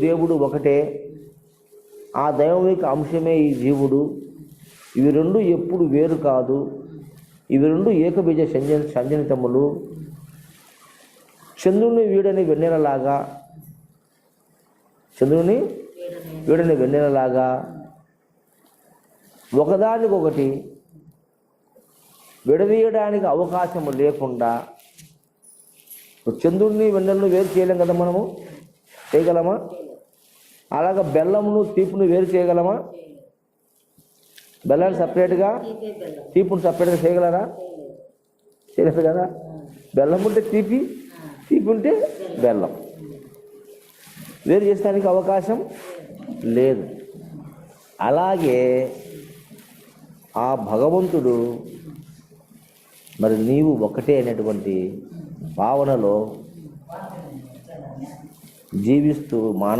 దేవుడు ఒకటే. ఆ దైవిక అంశమే ఈ జీవుడు. ఇవి రెండు ఎప్పుడు వేరు కాదు. ఇవి రెండు ఏకబీజ సంజ సంజనితములు. చంద్రుని వీడని వెన్నెలలాగా. చంద్రుని వీడని వెన్నెలలాగా. ఒకదానికొకటి విడదీయడానికి అవకాశం లేకుండా. చంద్రుడిని వెన్నెలను వేరు చేయలేం కదా మనము? చేయగలమా? అలాగ బెల్లమును తీపును వేరు చేయగలమా? బెల్లాన్ని సపరేట్గా తీపును సపరేట్గా చేయగలరా? చేయలేదు కదా? బెల్లం ఉంటే తీపి తీపి ఉంటే బెల్లం. వేరు చేసడానికి అవకాశం లేదు. అలాగే ఆ భగవంతుడు మరి నీవు ఒకటే అనేటువంటి భావనలో జీవిస్తూ మానవ